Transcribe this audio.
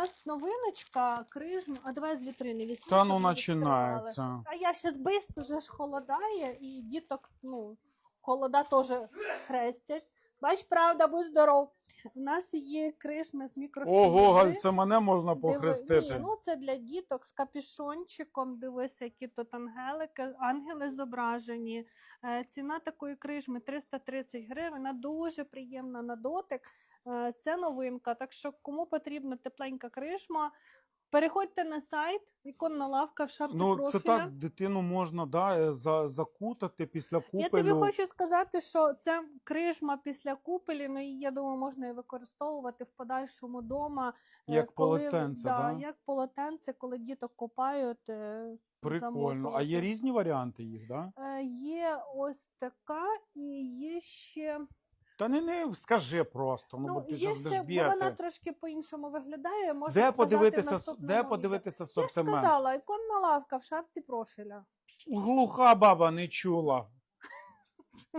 нас новиночка, крижм. А давай з вітрини візьмемо. Та ну, починається. А я зараз бистро, вже ж холодає, і діток, ну, холода теж хрестять. Бач, правда, будь здоров. У нас є крижми з мікрофібри. Ого, Галь, це мене можна Диви- похрестити. Ні, ну це для діток з капюшончиком. Дивись, які тут ангелики, ангели зображені. Е, ціна такої крижми 330 гривень. Вона дуже приємна на дотик. Е, це новинка. Так що, кому потрібна тепленька крижма, переходьте на сайт, іконна лавка в шапці Ну, профіля. це так, дитину можна да, е, за, закутати після Я тобі хочу сказати, що це крижма після купелі, ну і я думаю, можна її використовувати в подальшому дома. е, Як коли, полотенце, да, да? як полотенце, коли діток копають. е, Прикольно. А замотувати. є різні варіанти їх, да? Е, Є ось така, і є ще. Та не, не скажи просто, ну, Ну, бо ти є ж будеш бо вона трошки по-іншому виглядає. Можу Де подивитися, де подивитися Я ж сказала, іконна лавка в шапці профіля. Глуха баба не чула.